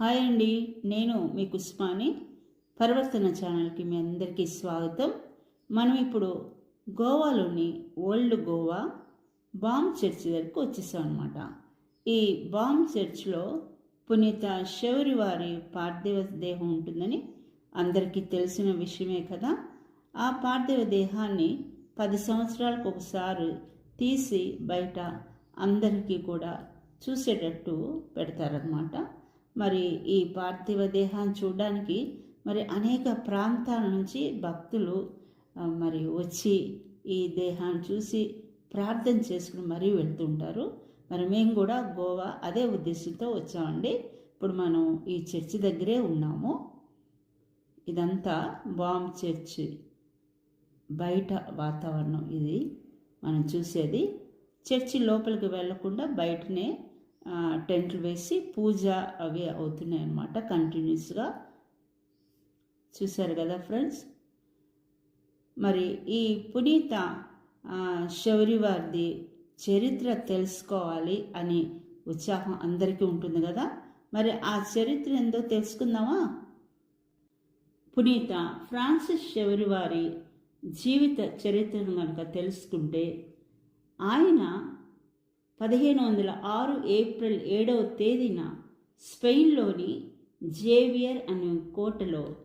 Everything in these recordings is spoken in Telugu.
హాయ్ అండి నేను మీ కుస్మాని. పరివర్తన ఛానల్కి మీ అందరికీ స్వాగతం. మనం ఇప్పుడు గోవాలోని ఓల్డ్ గోవా బామ్ చర్చ్ దగ్గరకు వచ్చేసాం అనమాట ఈ బామ్ చర్చ్లో పునీత శౌరి వారి పార్థివ దేహం ఉంటుందని అందరికీ తెలిసిన విషయమే కదా. ఆ పార్థివ దేహాన్ని పది సంవత్సరాలకు ఒకసారి తీసి బయట అందరికీ కూడా చూసేటట్టు పెడతారనమాట మరి ఈ పార్థివ దేహాన్ని చూడడానికి మరి అనేక ప్రాంతాల నుంచి భక్తులు మరి వచ్చి ఈ దేహాన్ని చూసి ప్రార్థన చేసుకుని మరీ వెళ్తుంటారు. మరి మేము కూడా గోవా అదే ఉద్దేశంతో వచ్చామండి. ఇప్పుడు మనం ఈ చర్చి దగ్గరే ఉన్నాము. ఇదంతా బాంబ్ చర్చి. బయట వాతావరణం ఇది. మనం చూసేది చర్చి లోపలికి వెళ్ళకుండా బయటనే టెంట్లు వేసి పూజ అవి అవుతున్నాయి అన్నమాట కంటిన్యూస్గా. చూశారు కదా ఫ్రెండ్స్? మరి ఈ పునీత శౌరివారిది చరిత్ర తెలుసుకోవాలి అని ఉత్సాహం అందరికీ ఉంటుంది కదా? మరి ఆ చరిత్ర ఏందో తెలుసుకుందామా? పునీత ఫ్రాన్సిస్ శౌరివారి జీవిత చరిత్రను కనుక తెలుసుకుంటే ఆయన పదిహేను వందల ఆరు ఏప్రిల్ ఏడవ తేదీన స్పెయిన్లోని జేవియర్ అనే కోటలో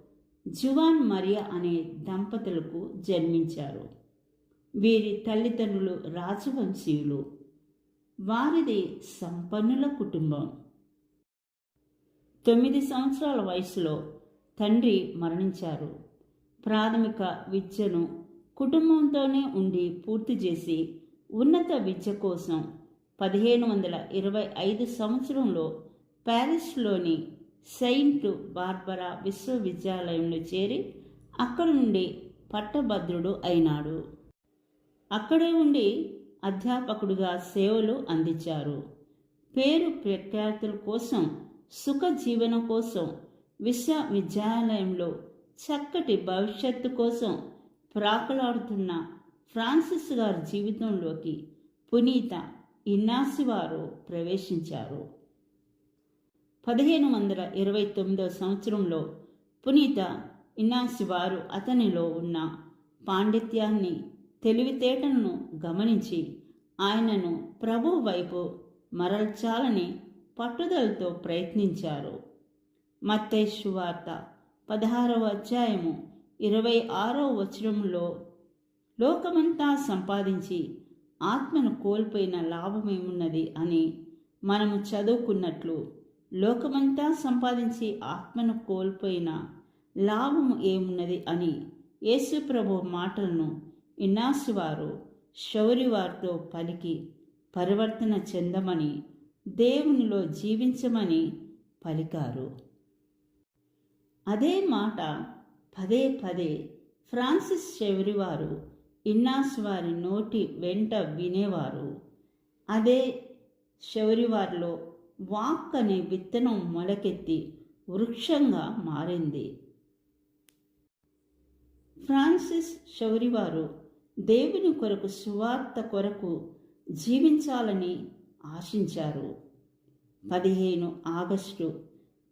జువాన్ మరియా అనే దంపతులకు జన్మించారు. వీరి తల్లిదండ్రులు రాజవంశీయులు. వారిది సంపన్నుల కుటుంబం. తొమ్మిది సంవత్సరాల వయసులో తండ్రి మరణించారు. ప్రాథమిక విద్యను కుటుంబంతోనే ఉండి పూర్తి చేసి ఉన్నత విద్య కోసం పదిహేను వందల ఇరవై ఐదు సంవత్సరంలో ప్యారిస్లోని సెయింట్ బార్బరా విశ్వవిద్యాలయంలో చేరి అక్కడ నుండి పట్టభద్రుడు అయినాడు. అక్కడే ఉండి అధ్యాపకుడిగా సేవలు అందించారు. పేరు ప్రఖ్యాతుల కోసం సుఖ జీవనం కోసం విశ్వవిద్యాలయంలో చక్కటి భవిష్యత్తు కోసం ప్రాకులాడుతున్న ఫ్రాన్సిస్ గారి జీవితంలోకి పునీత ఇన్నాసి వారు ప్రవేశించారు. పదిహేను వందల ఇరవై తొమ్మిదవ సంవత్సరంలో పునీత ఇన్నాసి వారు అతనిలో ఉన్న పాండిత్యాన్ని తెలివితేటలను గమనించి ఆయనను ప్రభు వైపు మరల్చాలని పట్టుదలతో ప్రయత్నించారు. మత్తేషు వార్త పదహారవ అధ్యాయము ఇరవై ఆరో వచనంలో లోకమంతా సంపాదించి ఆత్మను కోల్పోయిన లాభమేమున్నది అని మనము చదువుకున్నట్లు లోకమంతా సంపాదించి ఆత్మను కోల్పోయిన లాభము ఏమున్నది అని యేసుప్రభు మాటలను ఇన్నాసువారు శౌరివారితో పలికి పరివర్తన చెందమని దేవునిలో జీవించమని పలికారు. అదే మాట పదే పదే ఫ్రాన్సిస్ శౌరివారు ఇన్నాస్ వారి నోటి వెంట వినేవారు. అదే శౌరివారిలో వాక్ అనే విత్తనం మొలకెత్తి వృక్షంగా మారింది. ఫ్రాన్సిస్ శౌరివారు దేవుని కొరకు సువార్త కొరకు జీవించాలని ఆశించారు. పదిహేను ఆగస్టు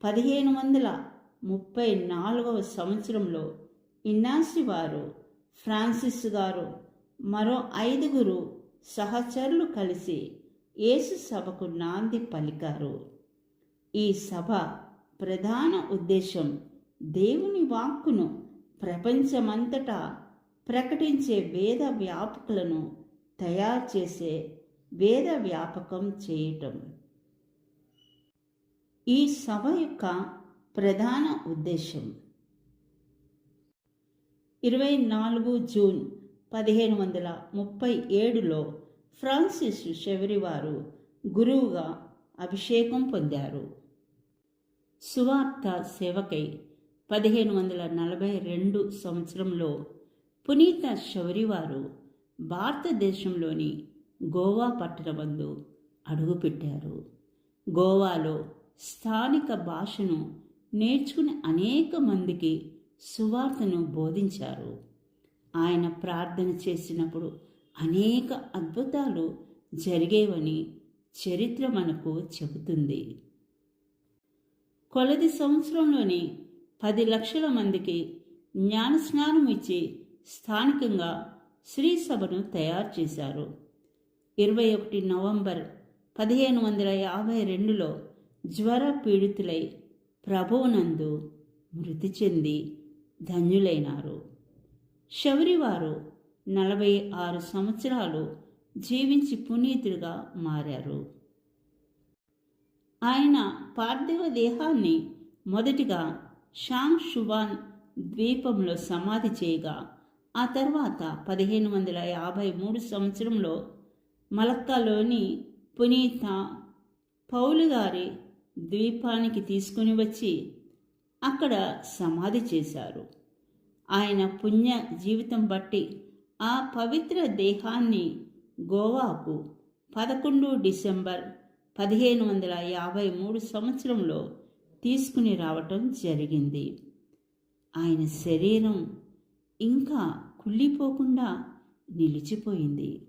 పదిహేను వందల ముప్పై నాలుగవ సంవత్సరంలో ఇన్నాసి వారు ఫ్రాన్సిస్ గారు మరో ఐదుగురు సహచరులు కలిసి యేసు సభకు నాంది పలికారు. ఈ సభ ప్రధాన ఉద్దేశం దేవుని వాక్కును ప్రపంచమంతటా ప్రకటించే వేద వ్యాపకులను తయారు చేసే వేద వ్యాపకం చేయటం. ఈ సభ యొక్క ప్రధాన ఉద్దేశం ఇరవై నాలుగు జూన్ పదిహేను వందల ముప్పై ఏడులో ఫ్రాన్సిస్ శెవరివారు గురువుగా అభిషేకం పొందారు. సువార్త సేవకై పదిహేను వందల నలభై రెండు సంవత్సరంలో పునీత శౌరివారు భారతదేశంలోని గోవా పట్టణమందు అడుగుపెట్టారు. గోవాలో స్థానిక భాషను నేర్చుకునే అనేక మందికి సువార్తను బోధించారు. ఆయన ప్రార్థన చేసినప్పుడు అనేక అద్భుతాలు జరిగేవని చరిత్ర మనకు చెబుతుంది. కొలది సంవత్సరంలోని పది లక్షల మందికి జ్ఞానస్నానం ఇచ్చి స్థానికంగా శ్రీ సభను తయారు చేశారు. ఇరవై ఒకటి నవంబర్ పదిహేను వందల యాభై రెండులో జ్వర పీడితులై ప్రభువునందు మృతి చెంది ధన్యులైనారు. శబరివారు నలభై ఆరు సంవత్సరాలు జీవించి పునీతుడిగా మారారు. ఆయన పార్థివ దేహాన్ని మొదటిగా షాంగ్ షువాన్ ద్వీపంలో సమాధి చేయగా ఆ తర్వాత పదిహేను వందల యాభై మూడు సంవత్సరంలో మలక్కాలోని పునీత పౌలు గారి ద్వీపానికి తీసుకుని వచ్చి అక్కడ సమాధి చేశారు. ఆయన పుణ్య జీవితం బట్టి ఆ పవిత్ర దేహాన్ని గోవాకు పదకొండు డిసెంబర్ పదిహేను వందల యాభై మూడు సంవత్సరంలో తీసుకుని రావటం జరిగింది. ఆయన శరీరం ఇంకా కుళ్ళిపోకుండా నిలిచిపోయింది.